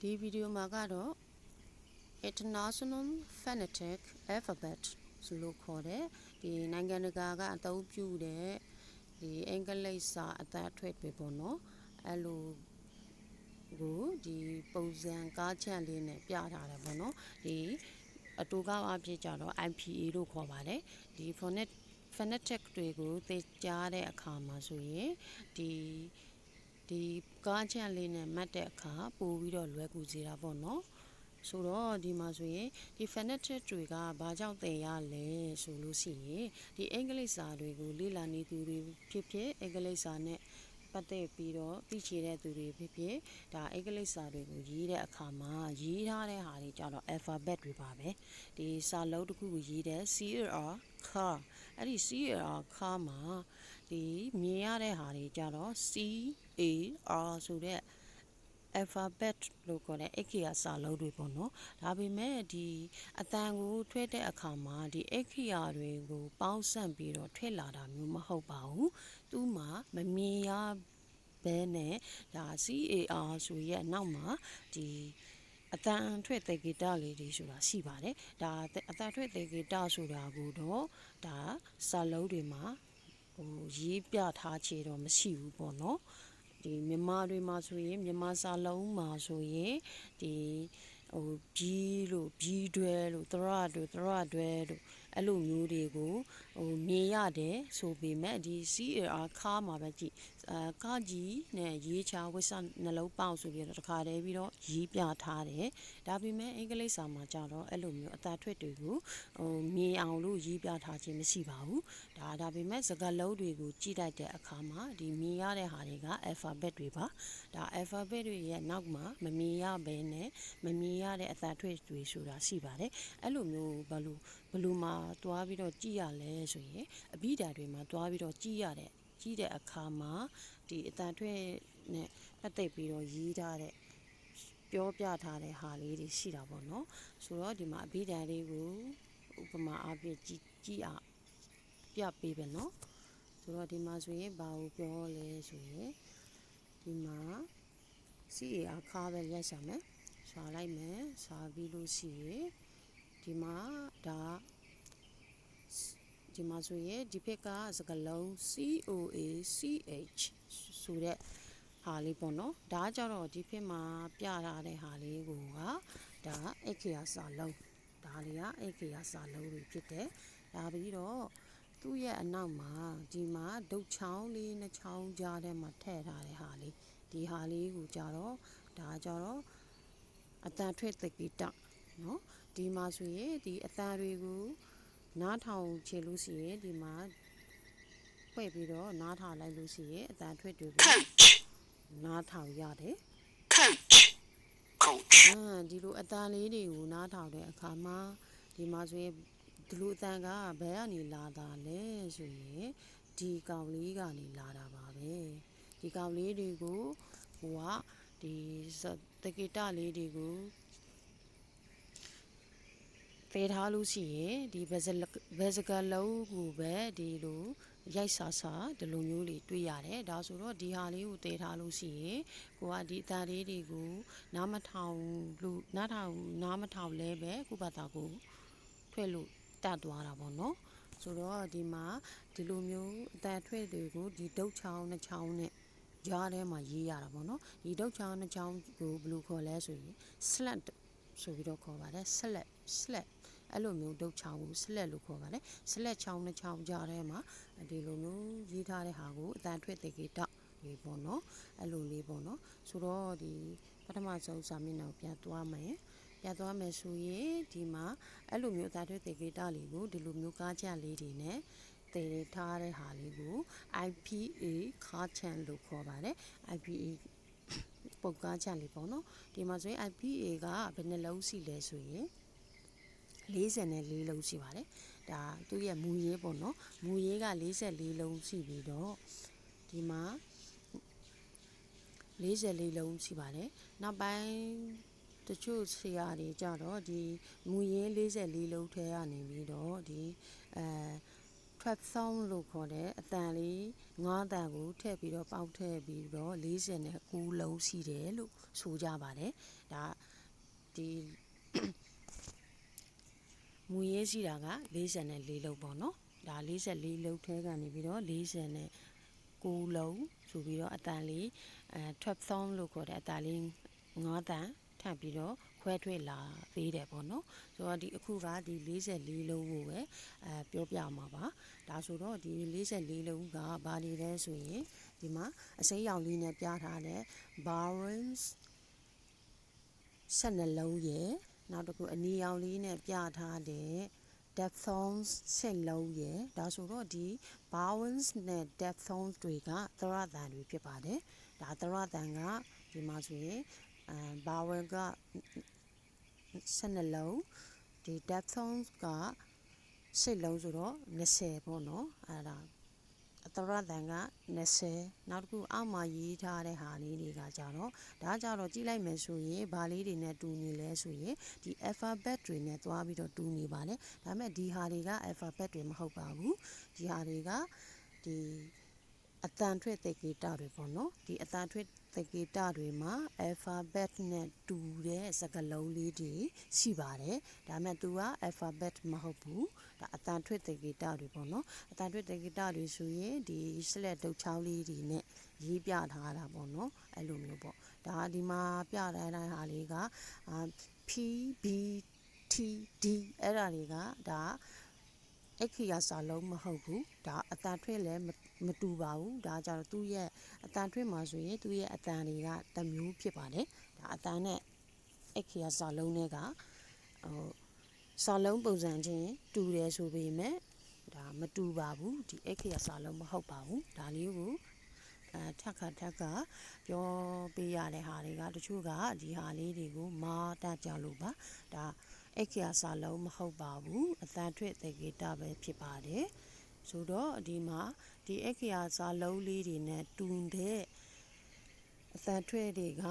ဒီဗီဒီယိုမှာကတော့ International Phonetic Alphabet ဆိုလို့ခေါ်တဲ့ဒီနိုင်ငံတကာကအသုံးပြုတဲ့ဒီအင်္ဂလိပ်စာအသံအထွတ်တွေပေါ့နော်အဲ့လိုကိုဒီပုံစံကားချက်လေးနဲ့ပြထားတယ်ပေါ့နော်ဒီအတူကောက်အဖြစ်ကြတော့ IPA လို့ခေါ်ပါတယ်ဒီ phonetic phonetic တွေကိုသိကြားတဲ့အခါမှာဆိုရင်ဒီ ဒီကားချက်လေးနဲ့မှတ်တဲ့အခါပို့ပြီးတော့လွယ်ကူစေတာပေါ့နော်ဆိုတော့ဒီမှာဆိုရင်ဒီ phonetic တွေကဘာကြောင့်သင်ရလဲဆိုလို့ရှိရင်ဒီအင်္ဂလိပ်စာတွေကိုလေ့လာနေသူတွေဖြစ်ဖြစ်အင်္ဂလိပ်စာနဲ့ပတ်သက်ပြီးတော့သိချင်တဲ့သူတွေဖြစ်ဖြစ်ဒါအင်္ဂလိပ်စာတွေကိုရေးတဲ့အခါမှာရေးထားတဲ့ဟာတွေကြတော့ alphabet တွေပါပဲဒီစာလုံးတစ်ခုကိုရေးတဲ့ CR ခါ အဲ့ဒီ CR ခါမှာဒီမြင်ရတဲ့ဟာတွေကြတော့ C A R ဆိုတဲ့ alphabet လို့ခေါ်တဲ့အခရာစာလုံးတွေပေါ့နော်ဒါပေမဲ့ဒီအတန်ကိုထွဲတဲ့အခါမှာဒီအခရာတွေကိုပေါင်းစပ်ပြီးတော့ထွဲလာတာမျိုးမဟုတ်ပါဘူးသူ့မှာမမြင်ရဘဲနဲ့ဒါ CAR ဆိုရဲ့နောက်မှာဒီ အတန်အထွတ်သေဂီတလေးတွေဆိုတာရှိပါတယ်ဒါအတန်အထွတ်သေဂီတဆိုတာကိုတော့ဒါစာလုံးတွေမှာဟိုရေးပြထားချေတော့မရှိဘူးပေါ့နော်ဒီမြန်မာတွေမှာဆိုရင်မြန်မာစာလုံးမှာဆိုရင်ဒီဟိုဘီလို့ဘီတွဲလို့သရတို့သရတွဲလို့ အဲ့လိုမျိုးတွေကိုဟိုမြင်ရတယ်ဆိုပေမဲ့ဒီ CAR ခါမှာပဲကြည့်အာကာကြီးနဲ့ရေးချဝိဆနှလုံးပေါက်ဆိုပြီးတော့တခါတည်းပြီးတော့ရေးပြထားတယ်ဒါပေမဲ့အင်္ဂလိပ်စာမှာကြတော့အဲ့လိုမျိုးအတာထွက်တွေကိုဟိုမြင်အောင်လို့ရေးပြထားခြင်းမရှိပါဘူးဒါဒါပေမဲ့စကားလုံးတွေကိုကြည့်တတ်တဲ့အခါမှာဒီမြင်ရတဲ့ဟာတွေက alphabet တွေပါဒါ alphabet တွေရဲ့နောက်မှာမမြင်ရဘဲနဲ့မမြင်ရတဲ့အတာထွက်တွေဆိုတာရှိပါတယ်အဲ့လိုမျိုးဘာလို့ ဘလို့မှာတွားပြီးတော့ကြည့်ရလဲဆိုရင်အဘိဓာတွေမှာတွားပြီးတော့ကြည့်ရတဲ့ကြည့်တဲ့အခါမှာဒီအတန်ထွက်နဲ့ပတ်သက်ပြီးတော့ရေးထားတဲ့ပြောပြထားတဲ့ဟာလေးတွေရှိတာပေါ့နော်ဆိုတော့ဒီမှာအဘိဓာလေးကိုဥပမာအားဖြင့်ကြည့်ကြည့်အောင်ပြပေးပဲနော်ဆိုတော့ဒီမှာဆိုရင်ဘာကိုပြောလဲဆိုရင်ဒီမှာ CAR ခါပဲရက်ရှာမယ်ရှာလိုက်မယ်ရှာပြီးလို့ရှိရင် ဒီမှာဒါဒီမှာဆိုရင်ဒီဘက်ကစကလုံး COA CH ဆိုတဲ့ဟာလေးပေါ့နော်ဒါကြတော့ဒီဘက်မှာပြထားတဲ့ဟာလေးကိုကဒါအခရာစာလုံးဒါလေးကအခရာစာလုံးတွေဖြစ်တယ်ဒါပြီးတော့သူ့ရဲ့အနောက်မှာဒီမှာဒုတ်ချောင်းလေးနှချောင်းကြားထဲမှာထည့်ထားတဲ့ဟာလေးဒီဟာလေးကိုကြတော့ဒါကြတော့အတန်ထွက်တကိတ နော်ဒီမှာဆိုရင်ဒီအတန်တွေကိုနားထောင်ချင်လို့ရှိရင်ဒီမှာဖွဲ့ပြီးတော့နားထောင်လိုက်လို့ရှိရင်အတန်ထွက်တွေကို coach, နားထောင်ရတယ် coach, coach, အာဒီလိုအတန်လေးတွေကိုနားထောင်တဲ့အခါမှာဒီမှာဆိုရင်ဒီလိုအတန်ကဘယ်ကနေလာတာလဲဆိုရင်ဒီကောင်လေးကနေလာတာပါပဲဒီကောင်လေးတွေကိုဟိုကဒီတကိတလေးတွေကို ဖေးထားလို့ရှိရင်ဒီဘယ်စလဘယ်စကလုံးကိုပဲဒီလိုရိုက်ဆာဆာဒီလိုမျိုးလေးတွေ့ရတယ်ဒါဆိုတော့ဒီဟာလေးကိုတည်ထားလို့ရှိရင်ကိုကဒီအသားလေးတွေကိုနားမထောင်လို့နားထောင်နားမထောင်လဲပဲကိုယ့်ဘာသာကိုထွက်လို့တတ်သွားတာပေါ့နော်ဆိုတော့ဒီမှာဒီလိုမျိုးအတန်ထွက်တွေကိုဒီဒုတ်ချောင်းနှချောင်းနဲ့ကြားထဲမှာရေးရတာပေါ့နော်ဒီဒုတ်ချောင်းနှချောင်းကိုဘယ်လိုခေါ်လဲဆိုရင် slant ဆိုပြီးတော့ခေါ်ပါတယ် slat slat အဲ့လိုမျိုးဒုတ်ချောင်းကို slat လို့ခေါ်ပါတယ် slat ချောင်းနှချောင်းကြားထဲမှာဒီလိုမျိုးရေးထားတဲ့ဟာကိုအတန်ထွက်တေကေတဒီပေါ့နော်အဲ့လိုလေးပေါ့နော်ဆိုတော့ဒီပထမဆုံးစာမျက်နှာကိုပြန်သွားမယ်ပြသွားမယ်ဆိုရင်ဒီမှာအဲ့လိုမျိုးအသာထွေးတေကေတလေးကိုဒီလိုမျိုးကားချက်လေးတွေနဲ့တည်ထားတဲ့ဟာလေးကို IPA ခါချန်လို့ခေါ်ပါတယ် IPA ပုတ်ကားချက်လေးပေါ့နော်ဒီမှာဆိုရင် IPA ကဘယ်နှလုံးရှိလဲဆိုရင် 44လုံးရှိပါတယ်ဒါသူ့ရဲ့မူရေးပေါ့နော်မူရေးက44လုံးရှိပြီးတော့ဒီမှာ44လုံးရှိပါတယ်နောက်ပိုင်းတချို့ဆရာတွေကြတော့ဒီမူရင်း44လုံးထဲကနေပြီးတော့ဒီအဲ trap song လို့ခေါ်တဲ့အတန်လေးငါးတန်ကိုထည့်ပြီးတော့ပေါက်ထည့်ပြီးတော့40နဲ့9လုံးရှိတယ်လို့ဆိုကြပါတယ်ဒါဒီ မူရေးရှိတာက44လုံးပေါ့နော်ဒါ44လုံးထဲကနေပြီးတော့40နဲ့9လုံးဆိုပြီးတော့အတန်လေးအဲ trap song လို့ခေါ်တဲ့အတန်လေး9တန်ထပ်ပြီးတော့ခွဲထွက်လာသေးတယ်ပေါ့နော်ဆိုတော့ဒီအခုကဒီ44လုံးကိုပဲအဲပြောပြမှာပါဒါဆိုတော့ဒီ44လုံးကဘာတွေလဲဆိုရင်ဒီမှာအစိမ်းရောင်လေးနဲ့ပြထားတဲ့ barons ဆက်နှလုံးရယ် နောက်တစ်ခုအနီရောင်လေးနဲ့ပြထားတဲ့ diphthongs ဆက်လုံးရယ်ဒါဆိုတော့ဒီ vowels နဲ့ diphthongs တွေကသရတန်တွေဖြစ်ပါတယ်ဒါသရတန်ကဒီမှာဆိုရင်အဲ vowel ကဆက်နှလုံးဒီ diphthongs ကစိတ်လုံးဆိုတော့20ပေါ့နော်အဲ့ဒါ အတရတန်က20နောက်တစ်ခုအောက်မှာရေးထားတဲ့ဟာလေးတွေကကြတော့ဒါကြတော့ကြည့်လိုက်မယ်ဆိုရင်ဘာလေးတွေနဲ့တူနေလဲဆိုရင်ဒီ alphabet တွေနဲ့သွားပြီးတော့တူနေပါတယ်ဒါပေမဲ့ဒီဟာတွေက alphabet တွေမဟုတ်ပါဘူးဒီဟာတွေကဒီအတန်ထွက်သေကေတတွေပေါ့နော်ဒီအတန်ထွက်သေကေတတွေမှာ alphabet နဲ့တူတဲ့စကားလုံးလေးတွေရှိပါတယ်ဒါပေမဲ့ तू က alphabet မဟုတ်ဘူး ဒါအတန်ထွက်သေကေတတွေပေါ့နော်အတန်ထွက်သေကေတတွေဆိုရင်ဒီ select ဒုတ်ချောင်းလေးတွေနဲ့ရေးပြထားတာပေါ့နော်အဲ့လိုမျိုးပေါ့ဒါဒီမှာပြထားတဲ့ဟာလေးကအာ P B T D အဲ့ဒါတွေကဒါအခရာစာလုံးမဟုတ်ဘူးဒါအတန်ထွက်လည်းမမတူပါဘူးဒါကြတော့သူ့ရဲ့အတန်ထွက်မှာဆိုရင်သူ့ရဲ့အတန်တွေကတစ်မျိုးဖြစ်ပါတယ်ဒါအတန်နဲ့အခရာစာလုံးတွေကဟို စာလုံးပုံစံချင်းတူတယ်ဆိုပေမဲ့ဒါမတူပါဘူးဒီအခရာစာလုံးမဟုတ်ပါဘူးဒါလေးကိုအဲထက်ခါထက်ကပြောပေးရတဲ့ဟာတွေကတချို့ကဒီဟာလေးတွေကိုမာတတ်ကြလို့ပါဒါအခရာစာလုံးမဟုတ်ပါဘူးအတန်ထွက်သေကေတပဲဖြစ်ပါတယ်ဆိုတော့ဒီမှာဒီအခရာစာလုံးလေးတွေနဲ့တူတဲ့အတန်ထွက်တွေက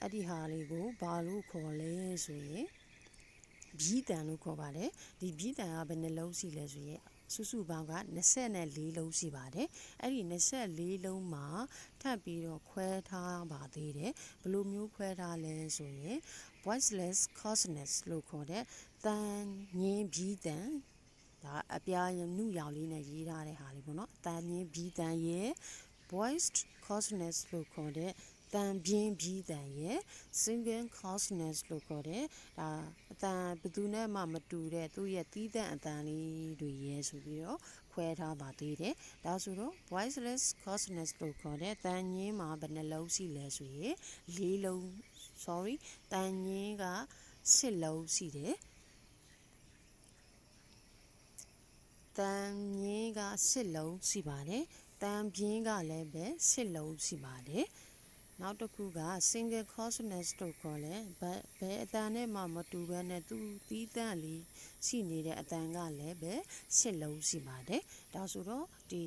အဲ့ဒီဟာလေးကိုဘာလို့ခေါ်လဲဆိုရင် ဘီတန်လို့ခေါ်ပါတယ်ဒီဘီတန်ကဘယ်နှလုံးရှိလဲဆိုရင်စုစုပေါင်းက24လုံးရှိပါတယ်အဲ့ဒီ24လုံးမှာထပ်ပြီးတော့ခွဲထားပါသေးတယ်ဘယ်လိုမျိုးခွဲထားလဲဆိုရင် voiceless consonants လို့ခေါ်တဲ့တန်ငင်းဘီတန်ဒါအပြားရနုရောင်လေးနဲ့ရေးထားတဲ့ဟာလေးပေါ့နော်တန်ငင်းဘီတန်ရဲ့ voiced consonants လို့ခေါ်တဲ့ တန်ပြင်းပြီးတန်ရဲ့ single consonants လို့ခေါ်တဲ့ဒါအတန်ဘယ်သူနဲ့မှမတူတဲ့သူ့ရဲ့တီးသန့်အတန်လေးတွေရဲဆိုပြီးတော့ခွဲထားပါသေးတယ်ဒါဆိုတော့ voiceless consonants လို့ခေါ်တဲ့တန်ညင်းမှာဘယ်နှလုံးရှိလဲဆိုရင်၄လုံး sorry တန်ညင်းက၈လုံးရှိတယ်တန်မြင်းကစစ်လုံးရှိပါတယ်တန်ပြင်းကလည်းပဲစစ်လုံးရှိပါတယ် နောက်တစ်ခုက single consonants တို့ခေါ်လဲဘယ်ဘယ်အတန်နဲ့မှမတူဘဲနဲ့သူတီးတန့်လေးရှိနေတဲ့အတန်ကလည်းပဲစစ်လုံးရှိပါတယ်ဒါဆိုတော့ဒီ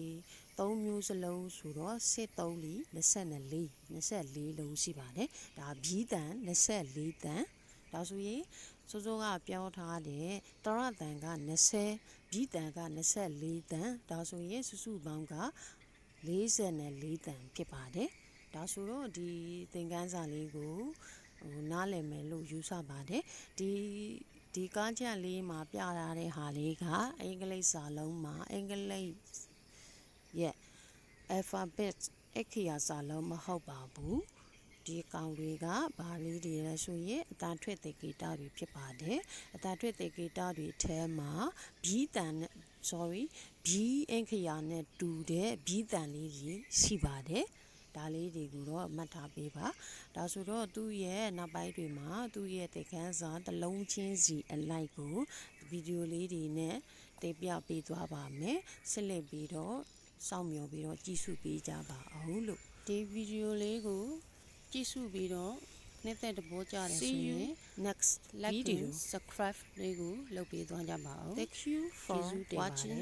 သုံးမျိုးစလုံးဆိုတော့စစ်သုံးလီ24 24လုံးရှိပါတယ်ဒါဘီးတန်24တန်ဒါဆိုရင်စိုးစိုးကပြောထားတဲ့တရတန်က20ဘီတန်က24တန်ဒါဆိုရင်စုစုပေါင်းက44တန်ဖြစ်ပါတယ် ဒါဆိုတော့ဒီသင်ခန်းစာလေးကိုဟိုနားလည်မယ်လို့ယူဆပါတယ်ဒီဒီကားချက်လေးမှာပြထားတဲ့ဟာလေးကအင်္ဂလိပ်စာလုံးမှာအင်္ဂလိပ်ရဲ့ alphabet အခရာစာလုံးမဟုတ်ပါဘူးဒီကောင်တွေကဘာလေးတွေလဲဆိုရင်အတန်ထွက်တဲ့ဂီတတွေဖြစ်ပါတယ်အတန်ထွက်တဲ့ဂီတတွေထဲမှာဘီတန်နဲ့ sorry ဘီအင်ခရာနဲ့တူတဲ့ဘီတန်လေးကြီးရှိပါတယ် ဒါလေးတွေကိုတော့မှတ်ထားပေးပါဒါဆိုတော့သူ့ရဲ့နောက်ပိုင်းတွေမှာသူ့ရဲ့တေခန်းစာတစ်လုံးချင်းစီအလိုက်ကိုဗီဒီယိုလေးတွေနဲ့တင်ပြပေးသွားပါမယ်ဆက်လက်ပြီးတော့စောင့်မျှော်ပြီးတော့ကြည့်ရှုပေးကြပါအောင်လို့ဒီဗီဒီယိုလေးကိုကြည့်ရှုပြီးတော့နှစ်သက်တဘောကြတယ်ဆိုရင် next video subscribe လေးကိုလုပ်ပေးသွားကြပါအောင် thank you for watching